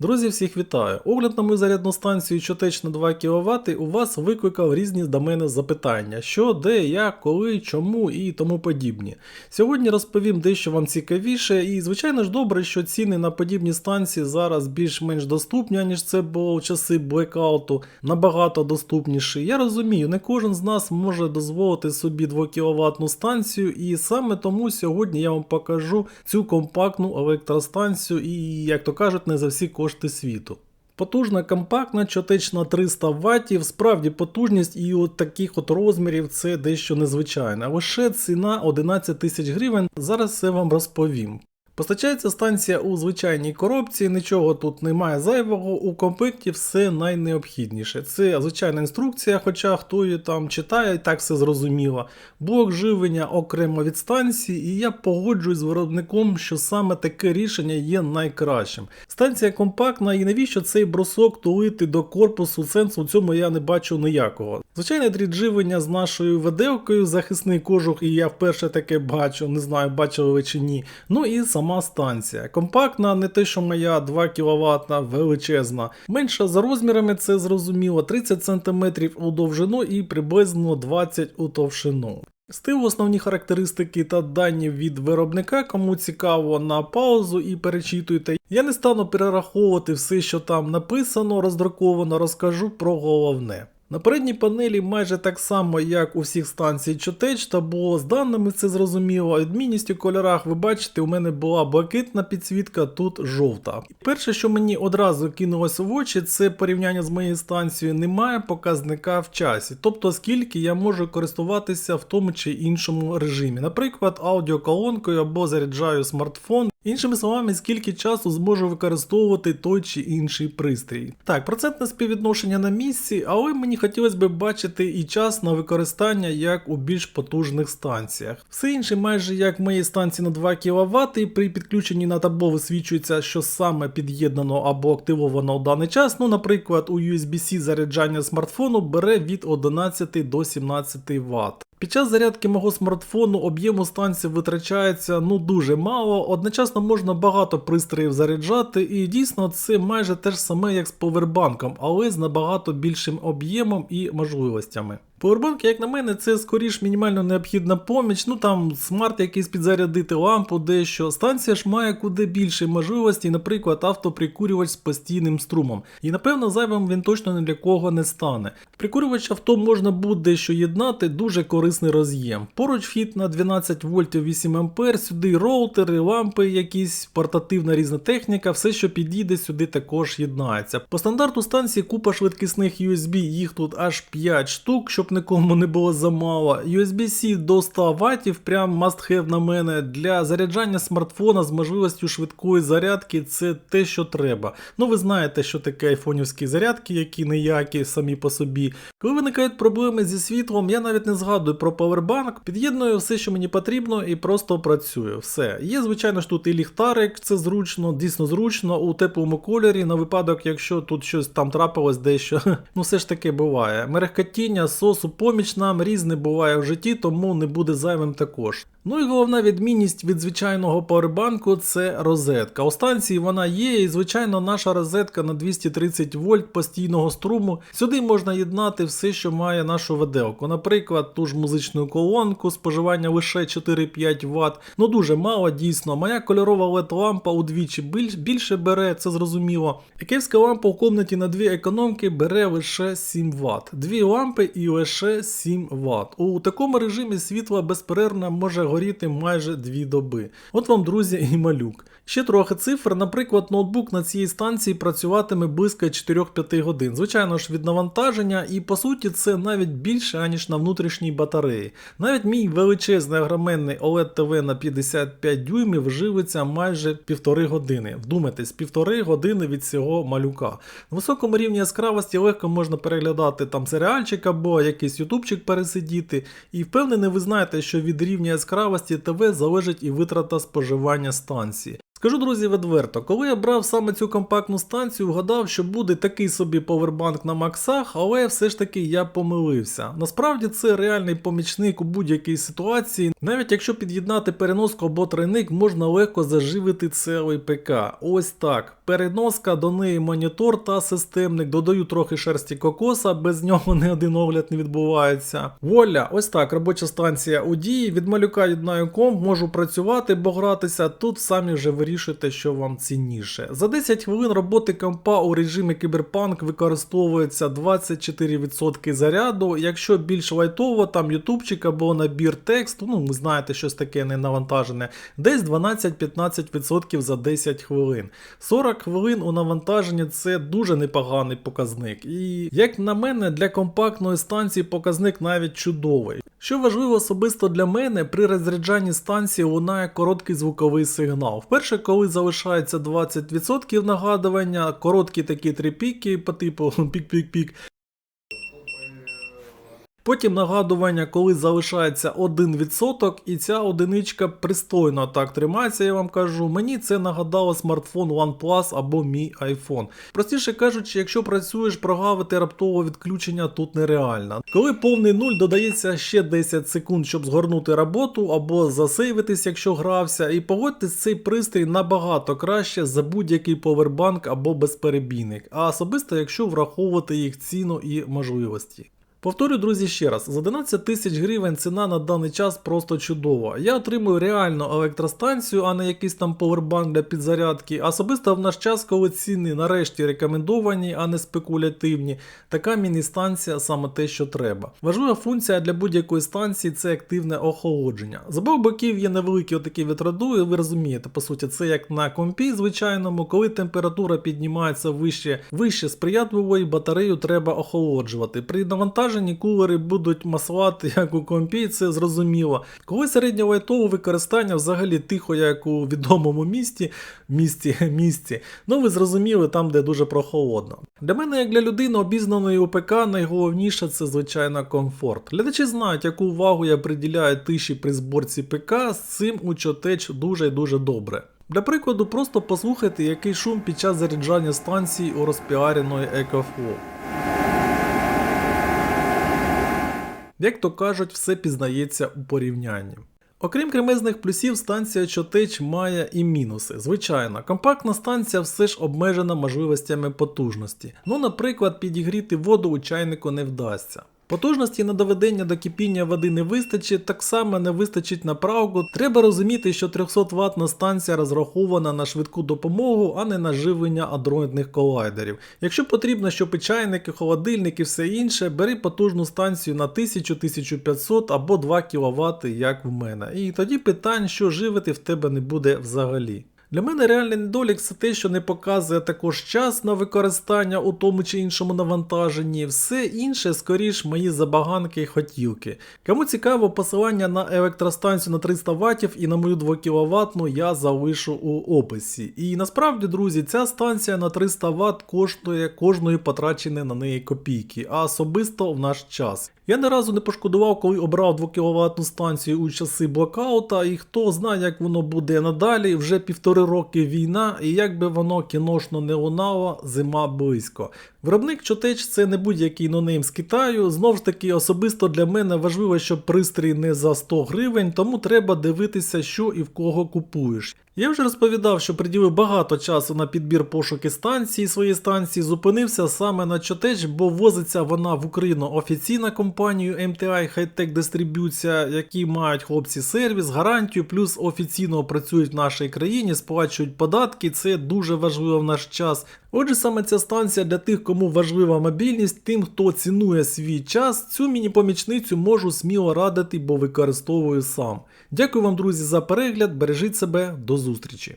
Друзі, всіх вітаю! Огляд на мою зарядну станцію Чотеч на 2 кВт у вас викликав різні до мене запитання: що, де, як, коли, чому і тому подібні. Сьогодні розповім дещо вам цікавіше, і звичайно ж добре, що ціни на подібні станції зараз більш-менш доступні, ніж це було в часи блекауту, набагато доступніші. Я розумію, не кожен з нас може дозволити собі 2 кВт станцію, і саме тому сьогодні я вам покажу цю компактну електростанцію і, як то кажуть, не за всі кошти світу. Потужна, компактна, чотечна 300 Вт, справді потужність і от таких от розмірів це дещо незвичайне. Лише ціна 11 тисяч гривень, зараз все вам розповім. Постачається станція у звичайній коробці, нічого тут немає зайвого, у комплекті все найнеобхідніше. Це звичайна інструкція, хоча хто її там читає, так все зрозуміло. Блок живлення окремо від станції, і я погоджуюсь з виробником, що саме таке рішення є найкращим. Станція компактна, і навіщо цей брусок тулити до корпусу, сенсу в цьому я не бачу ніякого. Звичайне дріт живлення з нашою веделкою, захисний кожух, і я вперше таке бачу, не знаю, бачили ви чи ні. Ну і сама станція. Компактна, не те, що моя 2 кВт, величезна. Менша за розмірами, це зрозуміло, 30 см у довжину і приблизно 20 у товщину. Стив основні характеристики та дані від виробника, кому цікаво на паузу і перечитуйте. Я не стану перераховувати все, що там написано, роздруковано, розкажу про головне. На передній панелі майже так само, як у всіх станцій Чотеч, та було з даними це зрозуміло. Відмінність у кольорах, ви бачите, у мене була блакитна підсвітка, тут жовта. Перше, що мені одразу кинулося в очі, це порівняння з моєю станцією, немає показника в часі, тобто скільки я можу користуватися в тому чи іншому режимі. Наприклад, аудіоколонкою або заряджаю смартфон. Іншими словами, скільки часу зможу використовувати той чи інший пристрій. Так, процентне співвідношення на місці, але мені хотілося б бачити і час на використання як у більш потужних станціях. Все інше, майже як в моїй станції на 2 кВт, і при підключенні на табло висвічується, що саме під'єднано або активовано у даний час. Ну, наприклад, у USB-C заряджання смартфону бере від 11 до 17 Вт. Під час зарядки мого смартфону об'єму станції витрачається ну дуже мало, одночасно можна багато пристроїв заряджати, і дійсно це майже те ж саме, як з повербанком, але з набагато більшим об'ємом і можливостями. Повербанк, як на мене, це скоріш мінімально необхідна поміч, ну там смарт якийсь підзарядити лампу, дещо. Станція ж має куди більше можливостей, наприклад, автоприкурювач з постійним струмом. І напевно зайвим він точно ні для кого не стане. Прикурювач авто можна буде що єднати, дуже корисний роз'єм. Поруч вхід на 12 вольтів 8 ампер, сюди роутери, лампи, якісь портативна різна техніка, все, що підійде, сюди також єднається. По стандарту станції купа швидкісних USB, їх тут аж 5 штук, щоб нікому не було замало. USB-C до 100 Вт, прям must have на мене. Для заряджання смартфона з можливістю швидкої зарядки це те, що треба. Ну ви знаєте, що таке айфонівські зарядки, які ніякі самі по собі. Коли виникають проблеми зі світлом, я навіть не згадую про павербанк, під'єдную все, що мені потрібно, і просто працюю. Все. Є, звичайно ж, тут і ліхтарик, це зручно, дійсно зручно, у теплому кольорі, на випадок, якщо тут щось там трапилось дещо. Ну все ж таки буває. Мерехкотіння, сосу, поміч нам різне буває в житті, тому не буде зайвим також. Ну і головна відмінність від звичайного павербанку це розетка. У станції вона є, і звичайно, наша розетка на 230 вольт постійного струму. Сюди можна єднати все, що має нашу веделку. Наприклад, ту ж музичну колонку, споживання лише 4-5 Вт. Ну дуже мало дійсно. Моя кольорова LED лампа удвічі більше бере, це зрозуміло. Яківська лампа в комнаті на дві економки бере лише 7 Вт. Дві лампи і лише 7 Вт. У такому режимі світло безперервно може горіти майже 2 доби. От вам, друзі, і малюк. Ще трохи цифр, наприклад, ноутбук на цій станції працюватиме близько 4-5 годин. Звичайно ж, від навантаження, і по суті це навіть більше, аніж на внутрішній батареї. Навіть мій величезний огроменний OLED TV на 55 дюймів живиться майже півтори години. Вдумайтесь, півтори години від цього малюка. На високому рівні яскравості легко можна переглядати там серіальчик або якийсь ютубчик пересидіти. І впевнений, ви знаєте, що від рівня яскравості ТВ залежить і витрата споживання станції. Скажу, друзі, відверто, коли я брав саме цю компактну станцію, вгадав, що буде такий собі повербанк на максах, але все ж таки я помилився. Насправді це реальний помічник у будь-якій ситуації. Навіть якщо під'єднати переноску або тройник, можна легко заживити цілий ПК. Ось так. Переноска, до неї монітор та системник, додаю трохи шерсті кокоса, без нього не один огляд не відбувається. Воля, ось так, робоча станція у дії. Від малюка єднаю комп, можу працювати, бо гратися. Тут самі вже вирішуєте, що вам цінніше. За 10 хвилин роботи компа у режимі Кіберпанк використовується 24% заряду. Якщо більш лайтово, там ютубчик або набір тексту, ну ви знаєте, щось таке не навантажене, десь 12-15% за 10 хвилин. 40 хвилин у навантаженні це дуже непоганий показник. І як на мене, для компактної станції показник навіть чудовий. Що важливо особисто для мене, при розряджанні станції лунає короткий звуковий сигнал. Вперше, коли залишається 20% нагадування, короткі такі три піки по типу пік-пік-пік. Потім нагадування, коли залишається 1%, і ця одиничка пристойно так тримається, я вам кажу. Мені це нагадало смартфон OnePlus або мій iPhone. Простіше кажучи, якщо працюєш, прогавити раптове відключення тут нереально. Коли повний нуль додається ще 10 секунд, щоб згорнути роботу або засейвитись, якщо грався, і погодьтесь, цей пристрій набагато краще за будь-який повербанк або безперебійник, а особисто якщо враховувати їх ціну і можливості. Повторю, друзі, ще раз: за 11 тисяч гривень ціна на даний час просто чудова. Я отримую реальну електростанцію, а не якийсь там повербанк для підзарядки. Особисто в наш час, коли ціни нарешті рекомендовані, а не спекулятивні, така міні-станція саме те, що треба. Важлива функція для будь-якої станції це активне охолодження. З обох боків є невеликі отакі вітроду, ви розумієте, по суті, це як на компі звичайному, коли температура піднімається вище, вище сприятливої батарею треба охолоджувати. При навантаженні кулери будуть маслати, як у компі, це зрозуміло. Коли середньолайтове використання взагалі тихо, як у відомому місті, місті, місті, ну ви зрозуміли там, де дуже прохолодно. Для мене, як для людини, обізнаної у ПК, найголовніше це звичайно комфорт. Глядачі знають, яку увагу я приділяю тиші при зборці ПК, з цим у Чотеч дуже і дуже добре. Для прикладу, просто послухайте, який шум під час заряджання станції у розпіареної EcoFlow. Як то кажуть, все пізнається у порівнянні. Окрім кремезних плюсів, станція Чотеч має і мінуси. Звичайно, компактна станція все ж обмежена можливостями потужності. Ну, наприклад, підігріти воду у чайнику не вдасться. Потужності на доведення до кипіння води не вистачить, так само не вистачить направку. Треба розуміти, що 300 ваттна станція розрахована на швидку допомогу, а не на живлення адроїдних колайдерів. Якщо потрібно, щоб і чайники, холодильники все інше, бери потужну станцію на 1000-1500 або 2 кВт, як в мене. І тоді питань, що живити в тебе не буде взагалі. Для мене реальний недолік це те, що не показує також час на використання у тому чи іншому навантаженні. Все інше, скоріш, мої забаганки і хотілки. Кому цікаво, посилання на електростанцію на 300 Вт і на мою 2 кВт я залишу у описі. І насправді, друзі, ця станція на 300 Вт коштує кожної потраченої на неї копійки, а особисто в наш час. Я не разу не пошкодував, коли обрав 2 кВт станцію у часи блокаута, і хто знає, як воно буде надалі, вже півтори роки війна, і як би воно кіношно не лунало, зима близько. Виробник Чотеч це не будь-який нонейм з Китаю. Знов ж таки, особисто для мене важливо, щоб пристрій не за 100 гривень, тому треба дивитися, що і в кого купуєш. Я вже розповідав, що приділив багато часу на підбір пошуки станції своєї станції, зупинився саме на Чотеч, бо возиться вона в Україну офіційна компанією MTI Hightech Distribution, які мають хлопці сервіс, гарантію, плюс офіційно працюють в нашій країні, сплачують податки. Це дуже важливо в наш час. Отже, саме ця станція для тих, кому важлива мобільність, тим, хто цінує свій час, цю міні-помічницю можу сміло радити, бо використовую сам. Дякую вам, друзі, за перегляд. Бережіть себе, до зустрічі!